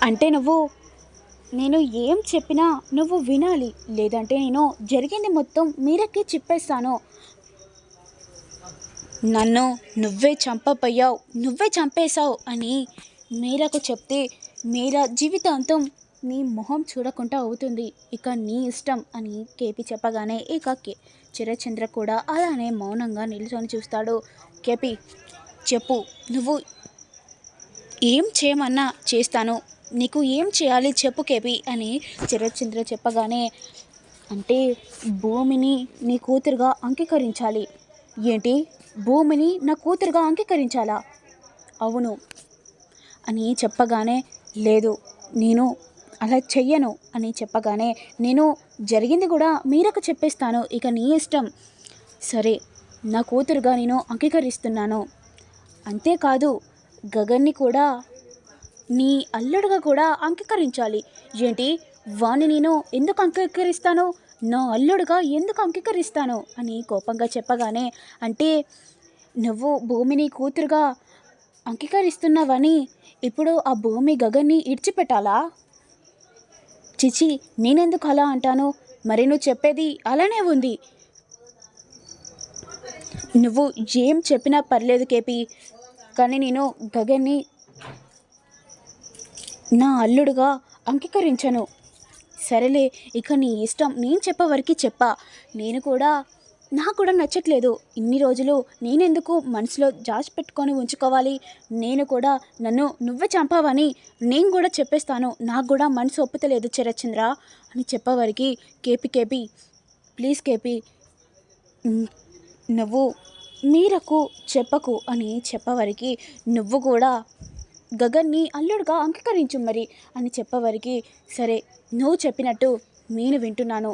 అంటే నువ్వు నేను ఏం చెప్పినా నువ్వు వినాలి. లేదంటే నేను జరిగింది మొత్తం మీరకి చెప్పేస్తాను. నన్ను నువ్వే చంపపోయావు నువ్వే చంపేశావు అని మీరకు చెప్తే మీరా జీవితాంతం నీ మొహం చూడకుండా అవుతుంది. ఇక నీ ఇష్టం అని కేపీ చెప్పగానే ఇక కే చిరచంద్ర కూడా అలానే మౌనంగా నిల్చొని చూస్తాడు. కేపి చెప్పు నువ్వు ఏం చేయమన్నా చేస్తాను. నీకు ఏం చేయాలి చెప్పు కేపీ అని చిరచంద్ర చెప్పగానే అంటే భూమిని నీ కూతురుగా అంగీకరించాలి. ఏంటి? భూమిని నా కూతురుగా అంగీకరించాలా? అవును. అని చెప్పగానే లేదు నేను అలా చెయ్యను అని చెప్పగానే నేను జరిగింది కూడా మీరకు చెప్పేస్తాను ఇక నీ ఇష్టం. సరే నా కూతురుగా నేను అంగీకరిస్తున్నాను. అంతేకాదు గగన్ని కూడా నీ అల్లుడుగా కూడా అంగీకరించాలి. ఏంటి? వాణ్ణి నేను ఎందుకు అంగీకరిస్తాను? నా అల్లుడుగా ఎందుకు అంగీకరిస్తాను? అని కోపంగా చెప్పగానే అంటే నువ్వు భూమిని కూతురుగా అంగీకరిస్తున్నావని ఇప్పుడు ఆ భూమి గగన్ని ఇడిచిపెట్టాలా? చిచి నేనెందుకు అలా అంటాను? మరి నువ్వు చెప్పేది అలానే ఉంది. నువ్వు ఏం చెప్పినా పర్లేదు కేపీ కానీ నేను గగన్ని నా అల్లుడుగా అంగీకరించను. సరేలే ఇక నీ ఇష్టం నేను చెప్పవరకు చెప్పా. నేను కూడా నాకు కూడా నచ్చట్లేదు. ఇన్ని రోజులు నేనెందుకు మనసులో జాచి పెట్టుకొని ఉంచుకోవాలి? నేను కూడా నన్ను నువ్వే చంపావని నేను కూడా చెప్పేస్తాను. నాకు కూడా మనసు ఒప్పుతలేదు చిరచంద్ర అని చెప్పేవారికి K P K P please K P నువ్వు మీరకు చెప్పకు అని చెప్పేవారికి నువ్వు కూడా గగన్ని అల్లుడుగా అంగీకరించు మరి అని చెప్పవరికి సరే నువ్వు చెప్పినట్టు నేను వింటున్నాను.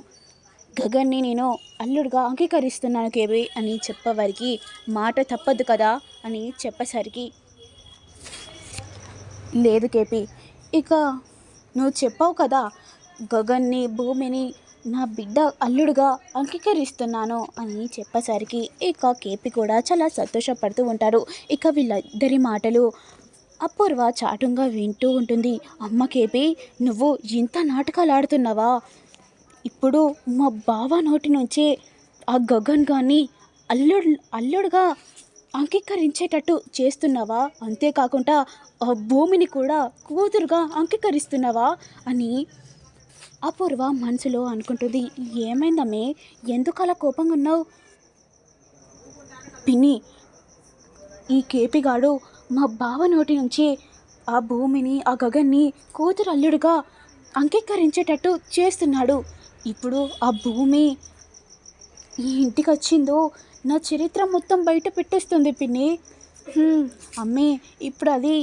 గగన్ని నేను అల్లుడుగా అంగీకరిస్తున్నాను కేబీ అని చెప్పవరికి మాట తప్పదు కదా అని చెప్పేసరికి. లేదు కేపీ ఇక నువ్వు చెప్పావు కదా గగన్ని భూమిని నా బిడ్డ అల్లుడుగా అంగీకరిస్తున్నాను అని చెప్పేసరికి ఇక కేపీ కూడా చాలా సంతోషపడుతూ ఉంటారు. ఇక వీళ్ళిద్దరి మాటలు అపూర్వ చాటుగా వింటూ ఉంటుంది. అమ్మ కేపీ నువ్వు ఇంత నాటకాలు ఆడుతున్నావా ఇప్పుడు మా బావ నోటి నుంచే ఆ గగన్ కానీ అల్లుడు అల్లుడుగా అంగీకరించేటట్టు చేస్తున్నావా? అంతేకాకుండా ఆ భూమిని కూడా కూతురుగా అంగీకరిస్తున్నావా? అని అపూర్వ మనసులో అనుకుంటుంది. ఏమైందమ్మే? ఎందుకు అలా కోపంగా ఉన్నావు? పిన్ని ఈ కేపిగాడు మా బావ నోటి నుంచి ఆ భూమిని ఆ గగన్ని కూతురు అల్లుడుగా అంగీకరించేటట్టు చేస్తున్నాడు. ఇప్పుడు ఆ భూమి ఈ ఇంటికి వచ్చిందో నా చరిత్ర మొత్తం బయట పెట్టేస్తుంది పిన్ని. అమ్మే ఇప్పుడు అది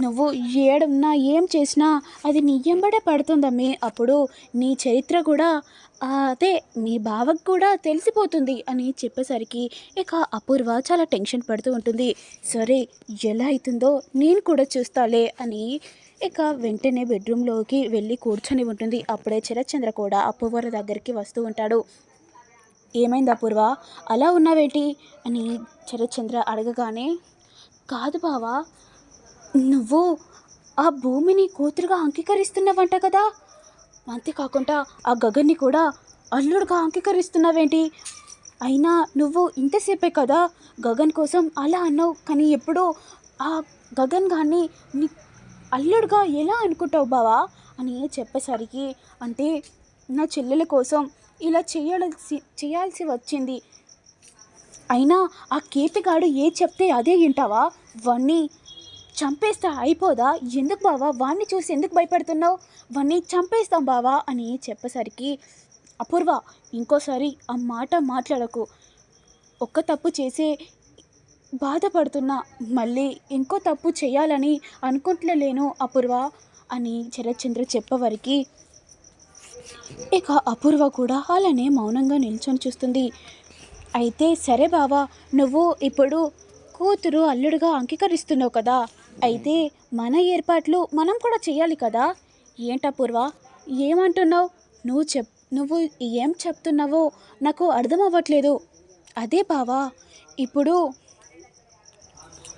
నువ్వు ఏడున్నా ఏం చేసినా అది నీ ఎంబడే పడుతుందమ్మి అప్పుడు నీ చరిత్ర కూడా అదే మీ బావకు కూడా తెలిసిపోతుంది అని చెప్పేసరికి ఇక అపూర్వ చాలా టెన్షన్ పడుతూ ఉంటుంది. సరే ఎలా అవుతుందో నేను కూడా చూస్తాలే అని ఇక వెంటనే బెడ్రూమ్లోకి వెళ్ళి కూర్చొని ఉంటుంది. అప్పుడే చరచంద్ర కూడా అపూర్వ దగ్గరికి వస్తూ ఉంటాడు. ఏమైంది అపూర్వ? అలా ఉన్నావేంటి? అని చరచంద్ర అడగగానే కాదు బావా నువ్వు ఆ భూమిని కూతురుగా అంగీకరిస్తున్నావంట కదా. అంతేకాకుండా ఆ గగన్ని కూడా అల్లుడుగా అంగీకరిస్తున్నావేంటి? అయినా నువ్వు ఇంతసేపే కదా గగన్ కోసం అలా అన్నావు. కానీ ఎప్పుడూ ఆ గగన్ గాన్ని నీ అల్లుడుగా ఎలా అనుకుంటావు బావా? అని చెప్పేసరికి అంటే నా చెల్లెల కోసం ఇలా చేయాల్సి చేయాల్సి వచ్చింది. అయినా ఆ కేపిగాడు ఏ చెప్తే అదే వింటావా? వాణ్ణి చంపేస్తా అయిపోదా? ఎందుకు బావా? వాణ్ణి చూసి ఎందుకు భయపడుతున్నావు? వాణ్ణి చంపేస్తాం బావా అని చెప్పేసరికి అపూర్వ ఇంకోసారి ఆ మాట మాట్లాడకు. ఒక్క తప్పు చేసే బాధపడుతున్నా. మళ్ళీ ఇంకో తప్పు చేయాలని అనుకుంటలేను అపూర్వ అని శరత్చంద్ర చెప్పవరికి ఇక అపూర్వ కూడా అలానే మౌనంగా నిల్చొని చూస్తుంది. అయితే సరే బావా నువ్వు ఇప్పుడు కూతురు అల్లుడుగా అంగీకరిస్తున్నావు కదా? అయితే మన ఏర్పాట్లు మనం కూడా చేయాలి కదా? ఏంటపూర్వ ఏమంటున్నావు? నువ్వు చెప్ నువ్వు ఏం చెప్తున్నావో నాకు అర్థం అవ్వట్లేదు అదే బావా ఇప్పుడు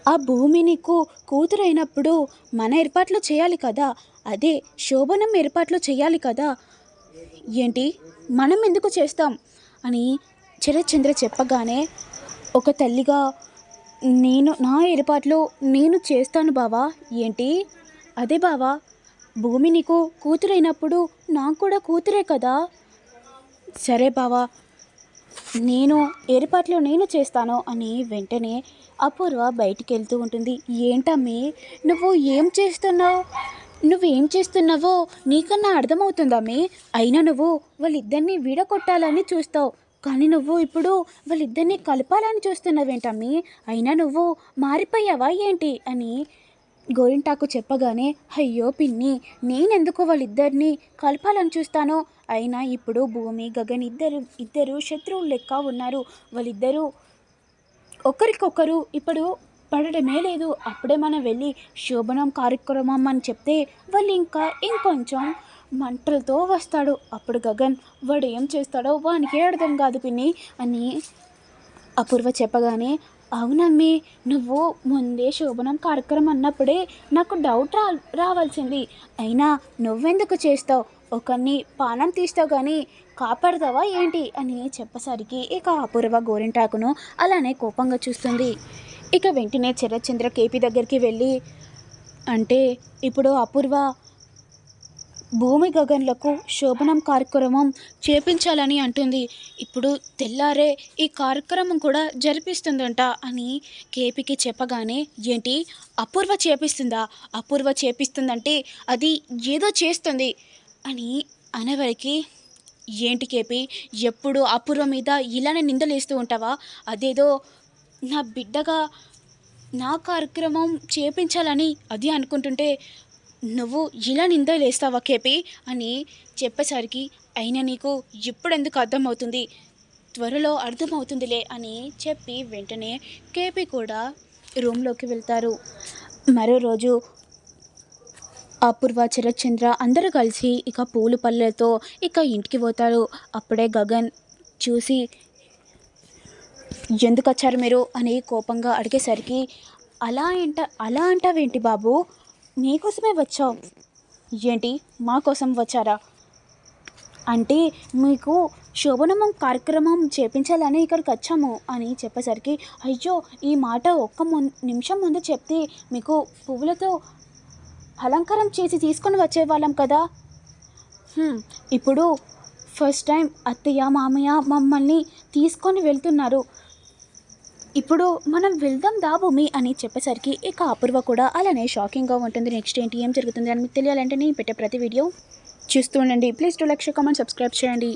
ఆ భూమి నీకు కూతురైనప్పుడు మన ఏర్పాట్లు చేయాలి కదా? అదే శోభనం ఏర్పాట్లు చేయాలి కదా? ఏంటి? మనం ఎందుకు చేస్తాం? అని చరచంద్ర చెప్పగానే ఒక తల్లిగా నేను నా ఏర్పాట్లు నేను చేస్తాను బావా. ఏంటి? అదే బావా భూమి నీకు కూతురైనప్పుడు నాకు కూడా కూతురే కదా? సరే బావా నేను ఏర్పాట్లు నేను చేస్తాను అని వెంటనే అపూర్వ బయటికి వెళ్తూ ఉంటుంది. ఏంటమ్మి నువ్వు ఏం చేస్తున్నావు? నువ్వేం చేస్తున్నావో నీకన్నా అర్థమవుతుందమ్మి అయినా నువ్వు వాళ్ళిద్దరిని విడగొట్టాలని చూస్తావు. కానీ నువ్వు ఇప్పుడు వాళ్ళిద్దరిని కలపాలని చూస్తున్నావేంటమ్మి? అయినా నువ్వు మారిపోయావా ఏంటి అని గోరింటాకు చెప్పగానే అయ్యో పిన్ని నేనెందుకు వాళ్ళిద్దరిని కలపాలని చూస్తాను? అయినా ఇప్పుడు భూమి గగన్ ఇద్దరు ఇద్దరు శత్రువులు లెక్క ఉన్నారు. వాళ్ళిద్దరూ ఒకరికొకరు ఇప్పుడు పడడమే లేదు. అప్పుడే మనం వెళ్ళి శోభనం కార్యక్రమం అని చెప్తే వాళ్ళు ఇంకా ఇంకొంచెం మంటలతో వస్తాడు. అప్పుడు గగన్ వాడు ఏం చేస్తాడో వానికే అర్థం కాదు పిన్ని అని అపూర్వ చెప్పగానే అవునమ్మి నువ్వు ముందే శోభనం కార్యక్రమం అన్నప్పుడే నాకు డౌట్ రా రావాల్సింది. అయినా నువ్వెందుకు చేస్తావు? ఒకరిని పానం తీస్తావు కానీ కాపాడతావా ఏంటి? అని చెప్పసరికి ఇక అపూర్వ గోరింటాకును అలానే కోపంగా చూస్తుంది. ఇక వెంటనే చరచంద్ర కేపీ దగ్గరికి వెళ్ళి అంటే ఇప్పుడు అపూర్వ భూమి గగన్లకు శోభనం కార్యక్రమం చేపించాలని అంటుంది. ఇప్పుడు తెల్లారే ఈ కార్యక్రమం కూడా జరిపిస్తుందంట అని కేపీకి చెప్పగానే ఏంటి? అపూర్వ చేపిస్తుందా? అపూర్వ చేపిస్తుందంటే అది ఏదో చేస్తుంది అని అనేవరికి ఏంటి కేపీ? ఎప్పుడు అపూర్వ మీద ఇలానే నిందలేస్తూ ఉంటావా? అదేదో నా బిడ్డగా నా కార్యక్రమం చేపించాలని అది అనుకుంటుంటే నువ్వు ఇలా నిందలేస్తావా కేపీ? అని చెప్పేసరికి అయినా నీకు ఇప్పుడెందుకు అర్థమవుతుంది? త్వరలో అర్థమవుతుందిలే అని చెప్పి వెంటనే కేపీ కూడా రూమ్లోకి వెళ్తారు. మరో రోజు అపూర్వ చరచంద్ర అందరూ కలిసి ఇక పూలు పళ్ళతో ఇక ఇంటికి పోతారు. అప్పుడే గగన్ చూసి ఎందుకు వచ్చారు మీరు? అని కోపంగా అడిగేసరికి అలా అంట అలా అంటావేంటి బాబు? నీకోసమే వచ్చావు. ఏంటి? మా కోసం వచ్చారా? అంటే మీకు శోభనమం కార్యక్రమం చేపించాలని ఇక్కడికి వచ్చాము అని చెప్పేసరికి అయ్యో ఈ మాట ఒక్క ము నిమిషం ముందు చెప్తే మీకు పువ్వులతో అలంకారం చేసి తీసుకొని వచ్చేవాళ్ళం కదా? ఇప్పుడు ఫస్ట్ టైం అత్తయ్య మామయ్య మమ్మల్ని తీసుకొని వెళ్తున్నారు. ఇప్పుడు మనం వెళ్దాం దా భూమి అని చెప్పేసరికి ఇక అపూర్వ కూడా అలానే షాకింగ్గా ఉంటుంది. నెక్స్ట్ ఏంటి? ఏం జరుగుతుంది? అని మీకు తెలియాలంటే నేను పెట్టే ప్రతి వీడియో చూస్తూ ఉండండి. Please two lakh comment subscribe చేయండి.